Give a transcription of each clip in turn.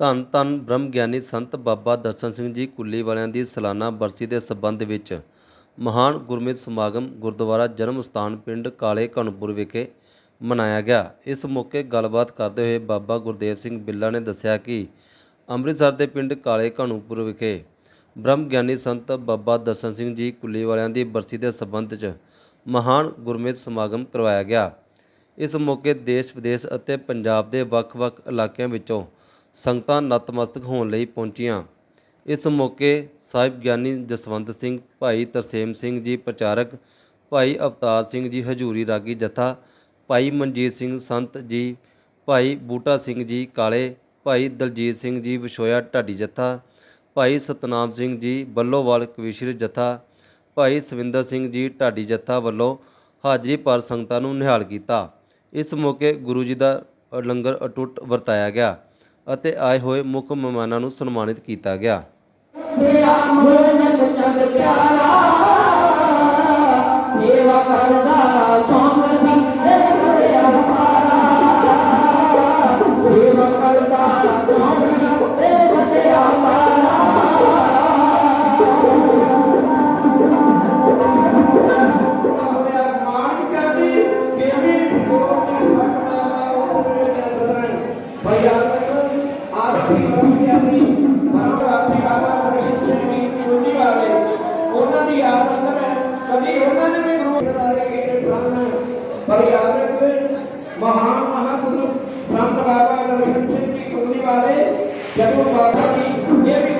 ਧੰਨ ਧੰਨ ਬ੍ਰਹਮ ਗਿਆਨੀ ਸੰਤ ਬਾਬਾ ਦਰਸ਼ਨ ਸਿੰਘ ਜੀ ਕੁੱਲੀ ਵਾਲਿਆਂ ਦੀ ਸਾਲਾਨਾ ਬਰਸੀ ਦੇ ਸਬੰਧ ਵਿੱਚ ਮਹਾਨ ਗੁਰਮਤਿ ਸਮਾਗਮ ਗੁਰਦੁਆਰਾ ਜਨਮ ਸਥਾਨ ਪਿੰਡ ਕਾਲੇ ਘਣਪੁਰ ਵਿਖੇ ਮਨਾਇਆ ਗਿਆ। ਇਸ ਮੌਕੇ ਗੱਲਬਾਤ ਕਰਦੇ ਹੋਏ ਬਾਬਾ ਗੁਰਦੇਵ ਸਿੰਘ ਬਿੱਲਾ ਨੇ ਦੱਸਿਆ ਕਿ ਅੰਮ੍ਰਿਤਸਰ ਦੇ ਪਿੰਡ ਕਾਲੇ ਘਣੂਪੁਰ ਵਿਖੇ ਬ੍ਰਹਮ ਗਿਆਨੀ ਸੰਤ ਬਾਬਾ ਦਰਸ਼ਨ ਸਿੰਘ ਜੀ ਕੁੱਲੀ ਵਾਲਿਆਂ ਦੀ ਬਰਸੀ ਦੇ ਸਬੰਧ 'ਚ ਮਹਾਨ ਗੁਰਮਤਿ ਸਮਾਗਮ ਕਰਵਾਇਆ ਗਿਆ। ਇਸ ਮੌਕੇ ਦੇਸ਼ ਵਿਦੇਸ਼ ਅਤੇ ਪੰਜਾਬ ਦੇ ਵੱਖ-ਵੱਖ ਇਲਾਕਿਆਂ ਵਿੱਚੋਂ ਸੰਗਤਾਂ ਨਤਮਸਤਕ ਹੋਣ ਲਈ ਪਹੁੰਚੀਆਂ। ਇਸ ਮੌਕੇ ਸਾਹਿਬ ਗਿਆਨੀ ਜਸਵੰਤ ਸਿੰਘ, ਭਾਈ ਤਰਸੇਮ ਸਿੰਘ ਜੀ, ਪ੍ਰਚਾਰਕ ਭਾਈ ਅਵਤਾਰ ਸਿੰਘ ਜੀ, ਹਜੂਰੀ ਰਾਗੀ ਜਥਾ, ਭਾਈ ਮਨਜੀਤ ਸਿੰਘ ਸੰਤ ਜੀ, ਭਾਈ ਬੂਟਾ ਸਿੰਘ ਜੀ ਕਾਲੇ, ਭਾਈ ਦਲਜੀਤ ਸਿੰਘ ਜੀ ਵਿਸ਼ੋਇਆ ਢਾਡੀ ਜਥਾ, ਭਾਈ ਸਤਨਾਮ ਸਿੰਘ ਜੀ ਬੱਲੋਵਾਲ ਕਵੀਸ਼ਰ ਜਥਾ, ਭਾਈ ਸਵਿੰਦਰ ਸਿੰਘ ਜੀ ਢਾਡੀ ਜਥਾ ਵੱਲੋਂ ਹਾਜ਼ਰੀ ਭਰ ਸੰਗਤਾਂ ਨੂੰ ਨਿਹਾਲ ਕੀਤਾ। ਇਸ ਮੌਕੇ ਗੁਰੂ ਜੀ ਦਾ ਲੰਗਰ ਅਟੁੱਟ ਵਰਤਾਇਆ ਗਿਆ। ਅਤੇ ਆਏ ਹੋਏ ਮੁੱਖ ਮਹਿਮਾਨਾਂ ਨੂੰ ਸਨਮਾਨਿਤ ਕੀਤਾ ਗਿਆ। ਆਖਰੀ ਬੰਦਿਆਂ ਬਾਬਾ ਦਰਸ਼ਨ ਸਿੰਘ ਜੀ ਕੁੰਡੀ ਵਾਲੇ ਉਹਨਾਂ ਦੀ ਯਾਦ ਅੰਦਰ ਕਦੀ ਉਹਨਾਂ ਨੇ ਵੀ ਗੁਰੂ ਵਾਲੇ ਕੀਤੇ ਸਨ ਪਰ ਯਾਦ ਰੱਖੋ ਮਹਾਨ ਮਹਾਂਪੁਰਖ ਸੰਤ ਬਾਬਾ ਦਰਸ਼ਨ ਸਿੰਘ ਜੀ ਕੁੰਡੀ ਵਾਲੇ ਜਦੋਂ ਬਾਬਾ ਜੀ ਇਹ ਵੀ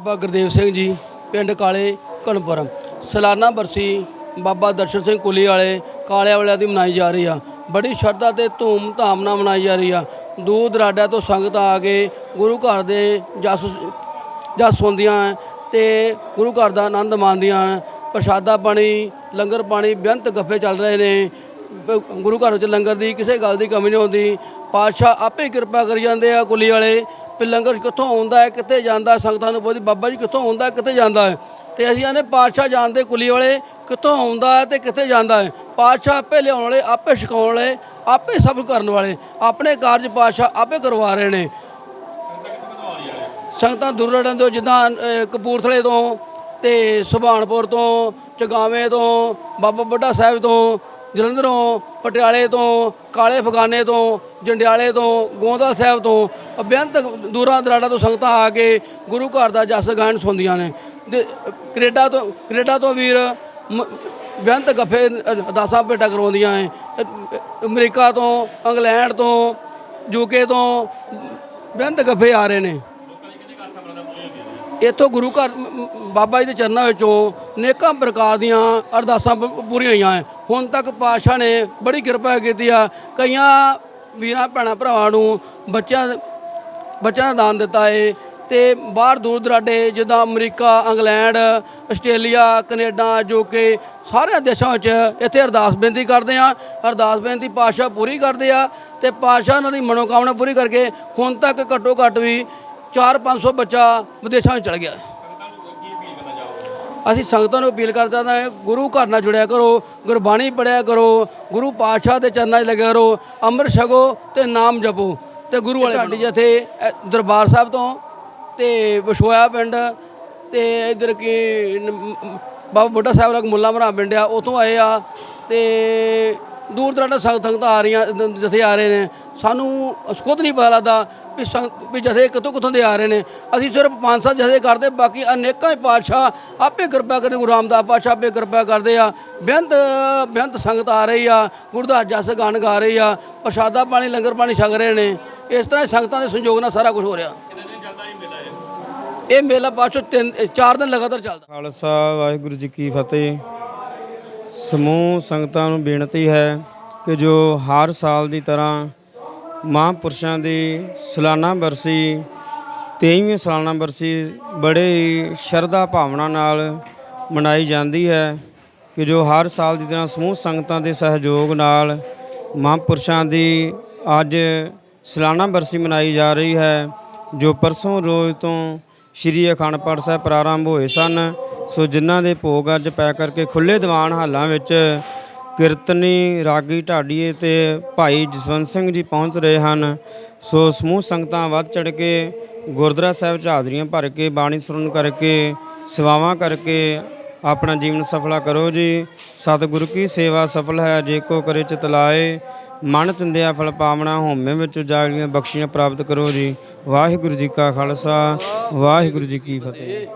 ਬਾਬਾ ਗੁਰਦੇਵ ਸਿੰਘ ਜੀ, ਪਿੰਡ ਕਾਲੇ ਕਣਪੁਰ ਸਾਲਾਨਾ ਬਰਸੀ ਬਾਬਾ ਦਰਸ਼ਨ ਸਿੰਘ ਕੁਲੀ ਵਾਲੇ ਕਾਲੇ ਵਾਲਿਆਂ ਦੀ ਮਨਾਈ ਜਾ ਰਹੀ ਆ। ਬੜੀ ਸ਼ਰਧਾ ਤੇ ਧੂਮ ਧਾਮ ਨਾਲ ਮਨਾਈ ਜਾ ਰਹੀ ਆ। ਦੂਰ ਦਰਾਡਾ ਤੋਂ ਸੰਗਤਾਂ ਆ ਕੇ ਗੁਰੂ ਘਰ ਦੇ ਜਸ ਜਸ ਹੁੰਦੀਆਂ ਹੈ ਤੇ ਗੁਰੂ ਘਰ ਦਾ ਆਨੰਦ ਮਾਣਦੀਆਂ ਪ੍ਰਸ਼ਾਦਾ ਪਾਣੀ, ਲੰਗਰ ਪਾਣੀ ਬੇਅੰਤ ਗੱਫੇ ਚੱਲ ਰਹੇ ਨੇ। ਗੁਰੂ ਘਰ ਵਿੱਚ ਲੰਗਰ ਦੀ ਕਿਸੇ ਗੱਲ ਦੀ ਕਮੀ ਨਹੀਂ ਹੁੰਦੀ। ਪਾਤਸ਼ਾਹ ਆਪੇ ਕਿਰਪਾ ਕਰੀ ਜਾਂਦੇ ਆ ਕੁਲੀ ਵਾਲੇ। ਵੀ ਲੰਗਰ ਕਿੱਥੋਂ ਆਉਂਦਾ ਹੈ ਕਿੱਥੇ ਜਾਂਦਾ ਹੈ, ਸੰਗਤਾਂ ਨੂੰ ਪੁੱਛਦੀ ਬਾਬਾ ਜੀ ਕਿੱਥੋਂ ਆਉਂਦਾ ਹੈ, ਕਿੱਥੇ ਜਾਂਦਾ ਹੈ? ਤੇ ਅਸੀਂ ਆਨੇ ਪਾਤਸ਼ਾਹ ਜਾਣਦੇ ਕੁਲੀ ਵਾਲੇ ਕਿੱਥੋਂ ਆਉਂਦਾ ਹੈ ਤੇ ਕਿੱਥੇ ਜਾਂਦਾ ਹੈ? ਪਾਤਸ਼ਾਹ ਆਪੇ ਲਿਆਉਣ ਵਾਲੇ ਆਪੇ ਛਕਾਉਣ ਵਾਲੇ ਆਪੇ ਸਭ ਕਰਨ ਵਾਲੇ ਆਪਣੇ ਕਾਰਜ ਪਾਤਸ਼ਾਹ ਆਪੇ ਕਰਵਾ ਰਹੇ ਨੇ। ਸੰਗਤਾਂ ਦੂਰ ਦਰਾਡੇ ਤੋਂ ਜਿੱਦਾਂ ਕਪੂਰਥਲੇ ਤੋਂ ਤੇ ਸੁਭਾਨਪੁਰ ਤੋਂ ਚਗਾਵੇਂ ਤੋਂ ਬਾਬਾ ਬੁੱਢਾ ਸਾਹਿਬ ਤੋਂ ਜਲੰਧਰੋਂ, ਪਟਿਆਲੇ ਤੋਂ, ਕਾਲੇ ਫਗਾਨੇ ਤੋਂ, ਜੰਡਿਆਲੇ ਤੋਂ, ਗੋਂਦਲ ਸਾਹਿਬ ਤੋਂ ਅਬਿਅੰਤ ਦੂਰਾਂ ਦਰਾਡਾ ਤੋਂ ਸੰਗਤਾਂ ਆ ਕੇ ਗੁਰੂ ਘਰ ਦਾ ਜਸ ਗਾਇਨ ਸੁਣਦੀਆਂ ਨੇ। ਤੇ ਕੈਨੇਡਾ ਤੋਂ ਕੈਨੇਡਾ ਤੋਂ ਵੀਰ ਮ- ਬੇਅੰਤ ਗੱਫੇ, ਅਰਦਾਸਾਂ ਭੇਟਾ ਕਰਵਾਉਂਦੀਆਂ ਹੈ ਅਮਰੀਕਾ ਤੋਂ, ਇੰਗਲੈਂਡ ਤੋਂ ਯੂਕੇ ਤੋਂ ਬੇਅੰਤ ਗੱਫੇ ਆ ਰਹੇ ਨੇ। ਇੱਥੋਂ ਗੁਰੂ ਘਰ ਬਾਬਾ ਜੀ ਦੇ ਚਰਨਾਂ ਵਿੱਚੋਂ ਨੇਕਾਂ ਪ੍ਰਕਾਰ ਦੀਆਂ ਅਰਦਾਸਾਂ ਪੂਰੀਆਂ ਹੋਈਆਂ ਹੈ ਹੁਣ ਤੱਕ ਪਾਤਸ਼ਾਹ ਨੇ ਬੜੀ ਕਿਰਪਾ ਕੀਤੀ ਆ। ਕਈਆਂ ਵੀਰਾਂ ਭੈਣਾਂ ਭਰਾਵਾਂ ਨੂੰ ਬੱਚਿਆਂ ਬੱਚਿਆਂ ਦਾ ਦਾਨ ਦਿੱਤਾ ਏ ਤੇ ਬਾਹਰ ਦੂਰ ਦਰਾਡੇ ਜਿੱਦਾਂ ਅਮਰੀਕਾ, ਇੰਗਲੈਂਡ, ਆਸਟ੍ਰੇਲੀਆ, ਕੈਨੇਡਾ ਜੋ ਕਿ ਸਾਰੇ ਦੇਸ਼ਾਂ ਵਿੱਚ ਇੱਥੇ ਅਰਦਾਸ ਬੇਨਤੀ ਕਰਦੇ ਆ। ਅਰਦਾਸ ਬੇਨਤੀ ਪਾਤਸ਼ਾਹ ਪੂਰੀ ਕਰਦੇ ਆ ਤੇ ਪਾਤਸ਼ਾਹ ਉਹਨਾਂ ਦੀ ਮਨੋਕਾਮਨਾ ਪੂਰੀ ਕਰਕੇ ਹੁਣ ਤੱਕ ਘੱਟੋ ਘੱਟ ਵੀ 4-500 ਬੱਚਾ ਵਿਦੇਸ਼ਾਂ ਵਿੱਚ ਚਲ ਗਿਆ। ਅਸੀਂ ਸੰਗਤਾਂ ਨੂੰ ਅਪੀਲ ਕਰਦੇ ਹਾਂ ਗੁਰੂ ਘਰ ਨਾਲ ਜੁੜਿਆ ਕਰੋ ਗੁਰਬਾਣੀ ਪੜਿਆ ਕਰੋ ਗੁਰੂ ਪਾਤਸ਼ਾਹ ਦੇ ਚਰਨਾਂ 'ਚ ਲੱਗਿਆ ਕਰੋ ਅੰਮ੍ਰਿਤ ਛਕੋ ਤੇ ਨਾਮ ਜਪੋ। ਤੇ ਗੁਰੂ ਵਾਲੇ ਢਾਡੀ ਜਥੇ ਦਰਬਾਰ ਸਾਹਿਬ ਤੋਂ ਤੇ ਵਿਸ਼ੋਇਆ ਪਿੰਡ ਤੇ ਇਧਰ ਕੀ ਬਾਬਾ ਬੁੱਢਾ ਸਾਹਿਬ ਦਾ ਮੁੱਲਾ ਭਰਾ ਪਿੰਡ ਆ ਉਤੋਂ ਆਏ ਆ ਤੇ ਦੂਰ ਦਰਾਡੇ ਸੰਗਤ ਸੰਗਤਾਂ ਆ ਰਹੀਆਂ ਜਥੇ ਆ ਰਹੇ ਨੇ। ਸਾਨੂੰ ਖੁਦ ਨਹੀਂ ਪਤਾ ਲੱਗਦਾ ਵੀ ਸੰਗ- ਵੀ ਜਥੇ ਕਿੱਥੋਂ ਕਿੱਥੋਂ ਦੇ ਆ ਰਹੇ ਨੇ। ਅਸੀਂ ਸਿਰਫ ਪੰਜ ਸੱਤ ਜਥੇ ਕਰਦੇ, ਬਾਕੀ ਅਨੇਕਾਂ ਹੀ ਪਾਤਸ਼ਾਹ ਆਪੇ ਕਿਰਪਾ ਕਰਦੇ ਗੁਰੂ ਰਾਮਦਾਸ ਪਾਤਸ਼ਾਹ ਆਪੇ ਕਿਰਪਾ ਕਰਦੇ ਆ। ਬੇਅੰਤ ਬੇਅੰਤ ਸੰਗਤ ਆ ਰਹੀ ਆ ਗੁਰਦਾਸ ਜਸ ਗਾਣ ਗਾ ਰਹੀ ਆ, ਪ੍ਰਸ਼ਾਦਾ ਪਾਣੀ, ਲੰਗਰ ਪਾਣੀ ਛਕ ਰਹੇ ਨੇ। ਇਸ ਤਰ੍ਹਾਂ ਹੀ ਸੰਗਤਾਂ ਦੇ ਸੰਯੋਗ ਨਾਲ ਸਾਰਾ ਕੁਝ ਹੋ ਰਿਹਾ। ਇਹ ਮੇਲਾ ਪਾਤਸ਼ਾਹ ਤਿੰਨ, ਚਾਰ ਦਿਨ ਲਗਾਤਾਰ ਚੱਲਦਾ। ਖਾਲਸਾ, ਵਾਹਿਗੁਰੂ ਜੀ ਕੀ ਫਤਿਹ। ਸਮੂਹ ਸੰਗਤਾਂ ਨੂੰ ਬੇਨਤੀ ਹੈ ਕਿ ਜੋ ਹਰ ਸਾਲ ਦੀ ਤਰ੍ਹਾਂ ਮਹਾਂਪੁਰਸ਼ਾਂ ਦੀ ਸਾਲਾਨਾ ਬਰਸੀ 23ਵੀਂ ਸਾਲਾਨਾ ਬਰਸੀ ਬੜੇ ਹੀ ਸ਼ਰਧਾ ਭਾਵਨਾ ਨਾਲ ਮਨਾਈ ਜਾਂਦੀ ਹੈ ਕਿ ਜੋ ਹਰ ਸਾਲ ਦੀ ਤਰ੍ਹਾਂ ਸਮੂਹ ਸੰਗਤਾਂ ਦੇ ਸਹਿਯੋਗ ਨਾਲ ਮਹਾਂਪੁਰਸ਼ਾਂ ਦੀ ਅੱਜ ਸਾਲਾਨਾ ਬਰਸੀ ਮਨਾਈ ਜਾ ਰਹੀ ਹੈ, ਜੋ ਪਰਸੋਂ ਰੋਜ਼ ਤੋਂ ਸ਼੍ਰੀ ਅਖੰਡ ਪਾਠ ਸਾਹਿਬ ਪ੍ਰਾਰੰਭ ਹੋਏ ਸਨ। ਸੋ ਜਿਨ੍ਹਾਂ ਦੇ ਭੋਗ ਅੱਜ ਪੈ ਕਰਕੇ ਖੁੱਲੇ ਦੀਵਾਨ ਹਾਲਾਂ ਵਿੱਚ ਕੀਰਤਨੀ ਰਾਗੀ ਢਾਡੀਏ ਤੇ ਭਾਈ ਜਸਵੰਤ ਸਿੰਘ ਜੀ ਪਹੁੰਚ ਰਹੇ ਹਨ। ਸੋ ਸਮੂਹ ਸੰਗਤਾਂ ਵੱਧ ਚੜ ਕੇ ਗੁਰਦੁਆਰਾ ਸਾਹਿਬ 'ਚ ਹਾਜ਼ਰੀਆਂ ਭਰ ਕੇ ਬਾਣੀ ਸਰਵਣ ਕਰਕੇ, ਸੇਵਾਵਾਂ ਕਰਕੇ ਆਪਣਾ ਜੀਵਨ ਸਫਲਾ ਕਰੋ ਜੀ। ਸਤਿਗੁਰੂ ਕੀ ਸੇਵਾ ਸਫਲ ਹੈ, ਜੇ ਕੋ ਕਰੇ ਚਿਤ ਲਾਏ, ਮਨ ਚੰਦਿਆ ਫਲ ਪਾਵਣਾ ਹੋਮੇ ਵਿੱਚ ਜਾਗੀਆਂ ਬਖਸ਼ੀਆਂ ਪ੍ਰਾਪਤ ਕਰੋ ਜੀ। ਵਾਹਿਗੁਰੂ ਜੀ ਕਾ ਖਾਲਸਾ, ਵਾਹਿਗੁਰੂ ਜੀ ਕੀ ਫਤਿਹ।